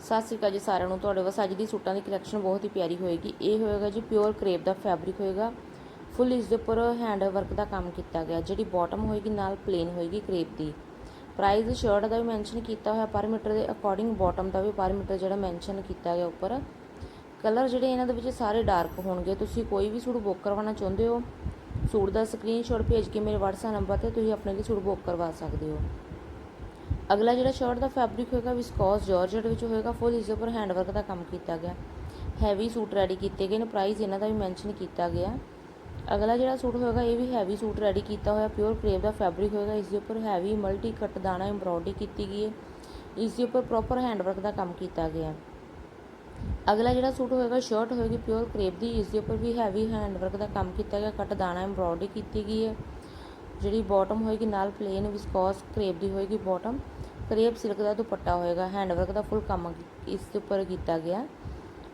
ਸਤਿ ਸ਼੍ਰੀ ਅਕਾਲ ਜੀ ਸਾਰਿਆਂ ਨੂੰ। ਤੁਹਾਡੇ ਵਾਸਤੇ ਅੱਜ ਦੀ ਸੂਟਾਂ ਦੀ ਕਲੈਕਸ਼ਨ ਬਹੁਤ ਹੀ ਪਿਆਰੀ ਹੋਏਗੀ। ਇਹ ਹੋਏਗਾ ਜੀ ਪਿਓਰ ਕਰੇਪ ਦਾ ਫੈਬਰਿਕ ਹੋਏਗਾ। ਫੁੱਲ ਇਸ ਦੇ ਉੱਪਰ ਹੈਂਡ ਵਰਕ ਦਾ ਕੰਮ ਕੀਤਾ ਗਿਆ। ਜਿਹੜੀ ਬਾਟਮ ਹੋਏਗੀ, ਨਾਲ ਪਲੇਨ ਹੋਏਗੀ ਕਰੇਪ ਦੀ। ਪ੍ਰਾਈਸ ਸ਼ਰਟ ਦਾ ਵੀ ਮੈਂਸ਼ਨ ਕੀਤਾ ਹੋਇਆ, ਪਰ ਮੀਟਰ ਦੇ ਅਕੋਰਡਿੰਗ ਬਾਟਮ ਦਾ ਵੀ, ਪਰ ਮੀਟਰ ਜਿਹੜਾ ਮੈਂਸ਼ਨ ਕੀਤਾ ਗਿਆ ਉੱਪਰ। ਕਲਰ ਜਿਹੜੇ ਇਹਨਾਂ ਦੇ ਵਿੱਚ ਸਾਰੇ ਡਾਰਕ ਹੋਣਗੇ। ਤੁਸੀਂ ਕੋਈ ਵੀ ਸੂਟ ਬੁੱਕ ਕਰਵਾਉਣਾ ਚਾਹੁੰਦੇ ਹੋ, ਸੂਟ ਦਾ ਸਕਰੀਨਸ਼ਾਟ ਭੇਜ ਕੇ ਮੇਰੇ WhatsApp ਨੰਬਰ ਤੇ ਤੁਸੀਂ ਆਪਣੇ ਲਈ ਸੂਟ ਬੁੱਕ ਕਰਵਾ ਸਕਦੇ ਹੋ। ਅਗਲਾ ਜਿਹੜਾ ਸ਼ਰਟ ਦਾ ਫੈਬਰਿਕ ਹੋਏਗਾ ਵਿਸਕੋਸ ਜਾਰਜਟ ਵਿੱਚ ਹੋਏਗਾ ਫੁੱਲ ਇਸ ਦੇ ਉੱਪਰ ਹੈਂਡ ਵਰਕ ਦਾ ਕੰਮ ਕੀਤਾ ਗਿਆ। ਹੈਵੀ ਸੂਟ ਰੈਡੀ ਕੀਤੇ ਗਏ ਨੇ ਪ੍ਰਾਈਸ ਇਹਨਾਂ ਦਾ ਵੀ ਮੈਂਸ਼ਨ ਕੀਤਾ ਗਿਆ। ਅਗਲਾ ਜਿਹੜਾ ਸੂਟ ਹੋਏਗਾ, ਇਹ ਵੀ ਹੈਵੀ ਸੂਟ ਰੈਡੀ ਕੀਤਾ ਹੋਇਆ ਪਿਓਰ ਕਰੇਪ ਦਾ ਫੈਬਰਿਕ ਹੋਏਗਾ, ਇਸ ਦੇ ਉੱਪਰ ਹੈਵੀ ਮਲਟੀ ਕੱਟ ਦਾਣਾ ਐਮਬ੍ਰੋਇਡਰੀ ਕੀਤੀ ਗਈ ਹੈ। ਇਸ ਦੇ ਉੱਪਰ ਪ੍ਰੋਪਰ ਹੈਂਡ ਵਰਕ ਦਾ ਕੰਮ ਕੀਤਾ ਗਿਆ ਅਗਲਾ ਜਿਹੜਾ ਸੂਟ ਹੋਏਗਾ ਸ਼ਰਟ ਹੋਏਗੀ ਪਿਓਰ ਕਰੇਪ ਦੀ, ਇਸ ਦੇ ਉੱਪਰ ਵੀ ਹੈਵੀ ਹੈਂਡ ਵਰਕ ਦਾ ਕੰਮ ਕੀਤਾ ਗਿਆ ਕੱਟ ਦਾਣਾ ਐਮਬ੍ਰੋਇਡਰੀ ਕੀਤੀ ਗਈ ਹੈ। ਜਿਹੜੀ ਬਾਟਮ ਹੋਏਗੀ ਨਾਲ ਪਲੇਨ ਵਿਸਕੋਸ ਕਰੇਪ ਦੀ ਹੋਏਗੀ ਬਾਟਮ ਕਰੇਪ ਸਿਲਕ ਦਾ ਦੁਪੱਟਾ ਹੋਏਗਾ ਹੈਂਡ ਵਰਕ ਦਾ ਫੁੱਲ ਕੰਮ ਇਸ ਦੇ ਉੱਪਰ ਕੀਤਾ ਗਿਆ।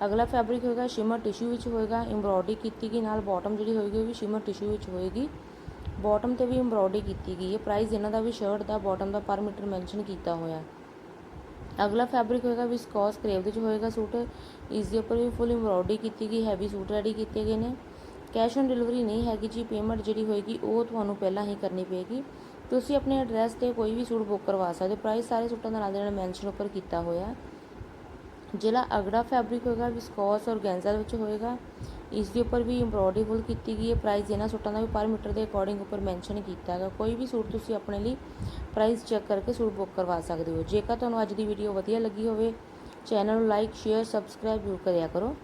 ਅਗਲਾ ਫੈਬਰਿਕ ਹੋਏਗਾ ਸ਼ਿਮਰ ਟਿਸ਼ੂ ਵਿੱਚ ਹੋਏਗਾ ਐਮਬ੍ਰੋਇਡਰੀ ਕੀਤੀ ਗਈ ਨਾਲ ਬਾਟਮ ਜਿਹੜੀ ਹੋਏਗੀ ਉਹ ਵੀ ਸ਼ਿਮਰ ਟਿਸ਼ੂ ਵਿੱਚ ਹੋਏਗੀ। ਬਾਟਮ ਤੇ ਵੀ ਐਮਬ੍ਰੋਇਡਰੀ ਕੀਤੀ ਗਈ ਹੈ ਪ੍ਰਾਈਸ ਇਹਨਾਂ ਦਾ ਵੀ ਸ਼ਰਟ ਦਾ ਬਾਟਮ ਦਾ ਪਰ ਮੀਟਰ ਮੈਂਸ਼ਨ ਕੀਤਾ ਹੋਇਆ। ਅਗਲਾ ਫੈਬਰਿਕ ਹੋਏਗਾ ਵਿਸਕੋਸ ਕਰੇਪ ਵਿੱਚ ਹੋਏਗਾ ਸੂਟ, ਇਸ ਦੇ ਉੱਪਰ ਵੀ ਫੁੱਲ ਐਮਬ੍ਰੋਇਡਰੀ ਕੀਤੀ ਗਈ ਹੈਵੀ ਸੂਟ ਰੈਡੀ ਕੀਤੇ ਗਏ ਨੇ। ਕੈਸ਼ ਔਨ ਡਿਲੀਵਰੀ ਨਹੀਂ ਹੈਗੀ ਜੀ, ਪੇਮੈਂਟ ਜਿਹੜੀ ਹੋਏਗੀ, ਉਹ ਤੁਹਾਨੂੰ ਪਹਿਲਾਂ ਹੀ ਕਰਨੀ ਪਏਗੀ। ਤੁਸੀਂ ਆਪਣੇ ਐਡਰੈਸ ਤੇ ਕੋਈ ਵੀ ਸੂਟ ਬੁੱਕ ਕਰਵਾ ਸਕਦੇ ਹੋ। ਪ੍ਰਾਈਸ ਸਾਰੇ ਸੂਟਾਂ ਦਾ ਨਾਲ ਦੇ ਨਾਲ ਮੈਂਸ਼ਨ ਉੱਪਰ ਕੀਤਾ ਹੋਇਆ। ਜਿਹੜਾ ਅਗੜਾ ਫੈਬਰਿਕ ਹੋਏਗਾ, ਵਿਸਕੋਸ ਔਰ ਗੈਂਜ਼ਾ ਦੇ ਵਿੱਚ ਹੋਏਗਾ। ਇਸ ਦੇ ਉੱਪਰ ਵੀ ਐਮਬ੍ਰੋਇਡਰੀ ਫੁੱਲ ਕੀਤੀ ਗਈ ਹੈ। ਪ੍ਰਾਈਸ ਇਹਨਾਂ ਸੂਟਾਂ ਦਾ ਵੀ ਪਰ ਮੀਟਰ ਦੇ ਅਕੋਰਡਿੰਗ ਉੱਪਰ ਮੈਂਸ਼ਨ ਕੀਤਾ ਹੈਗਾ। ਕੋਈ ਵੀ ਸੂਟ ਤੁਸੀਂ ਆਪਣੇ ਲਈ ਪ੍ਰਾਈਸ ਚੈੱਕ ਕਰਕੇ ਸੂਟ ਬੁੱਕ ਕਰਵਾ ਸਕਦੇ ਹੋ। ਜੇਕਰ ਤੁਹਾਨੂੰ ਅੱਜ ਦੀ ਵੀਡੀਓ ਵਧੀਆ ਲੱਗੀ ਹੋਵੇ, ਚੈਨਲ ਨੂੰ ਲਾਈਕ ਸ਼ੇਅਰ ਸਬਸਕ੍ਰਾਈਬ ਜ਼ਰੂਰ ਕਰਿਆ ਕਰੋ।